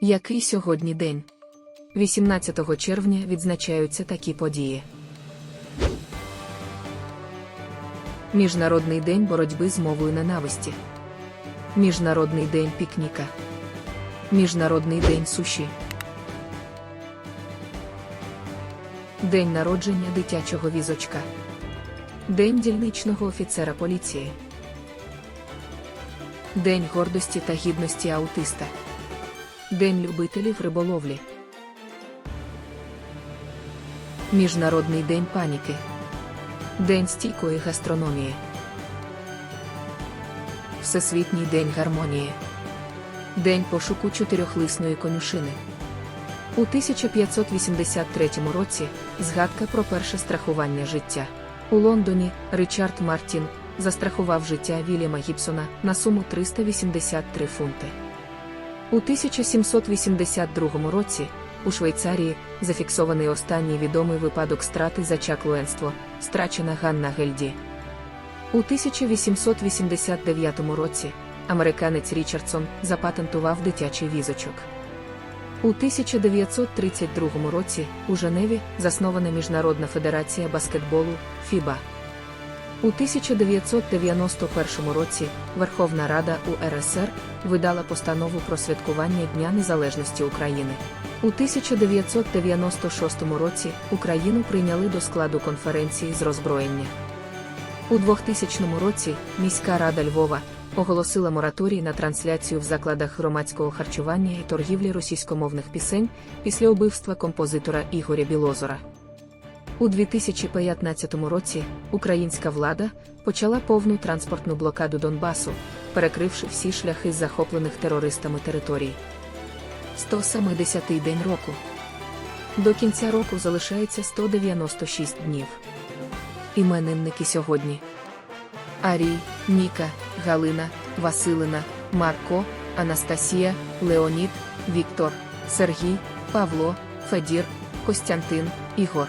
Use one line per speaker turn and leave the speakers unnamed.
Який сьогодні день? 18 червня відзначаються такі події. Міжнародний день боротьби з мовою ненависті. Міжнародний день пікніка. Міжнародний день суші. День народження дитячого візочка. День дільничного офіцера поліції. День гордості та гідності аутиста. День любителів риболовлі. Міжнародний день паніки. День стійкої гастрономії. Всесвітній день гармонії. День пошуку чотирьохлисної конюшини. У 1583 році згадка про перше страхування життя. У Лондоні Ричард Мартін застрахував життя Вільяма Гібсона на суму 383 фунти. У 1782 році у Швейцарії зафіксований останній відомий випадок страти за чаклуенство, страчена Ганна Гельді. У 1889 році американець Річардсон запатентував дитячий візочок. У 1932 році у Женеві заснована Міжнародна федерація баскетболу ФІБА. У 1991 році Верховна Рада УРСР видала постанову про святкування Дня Незалежності України. У 1996 році Україну прийняли до складу конференції з роззброєння. У 2000 році міська рада Львова оголосила мораторій на трансляцію в закладах громадського харчування і торгівлі російськомовних пісень після убивства композитора Ігоря Білозора. У 2015 році українська влада почала повну транспортну блокаду Донбасу, перекривши всі шляхи захоплених терористами територій. 170-й день року. До кінця року залишається 196 днів. Іменинники сьогодні. Арій, Ніка, Галина, Василина, Марко, Анастасія, Леонід, Віктор, Сергій, Павло, Федір, Костянтин, Ігор.